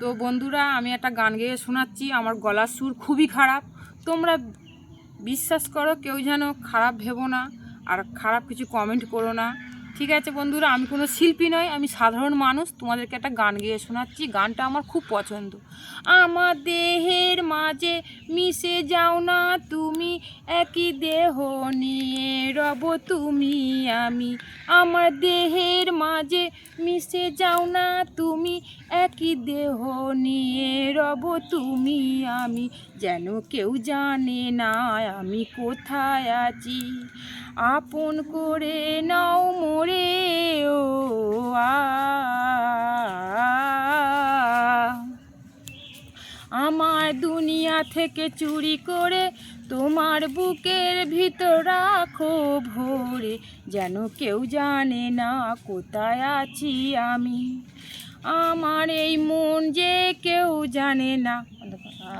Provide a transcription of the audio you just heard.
তো বন্ধুরা, আমি একটা গান গেয়ে শোনাচ্ছি। আমার গলার সুর খুবই খারাপ। তোমরা বিশ্বাস করো, কেউ যেন খারাপ ভেবো না আর খারাপ কিছু কমেন্ট করো না। ঠিক আছে বন্ধুরা, আমি কোনো শিল্পী নয় আমি সাধারণ মানুষ। তোমাদেরকে একটা গান গেয়ে শোনাচ্ছি। গানটা আমার খুব পছন্দ। আমার দেহের মাঝে মিশে যাও না তুমি, একই দেহ নিয়ে রব তুমি আমি। আমার দেহের মাঝে মিশে যাও না তুমি একই দেহ নিয়ে রব তুমি আমি। যেন কেউ জানে না আমি কোথায় আছি। আপন করে নাও মোরে, ও আমার দুনিয়া থেকে চুরি করে তোমার বুকের ভিতর রাখো ভরে। যেন কেউ জানে না কোথায় আছি আমি। আমার এই মন যে কেউ জানে না।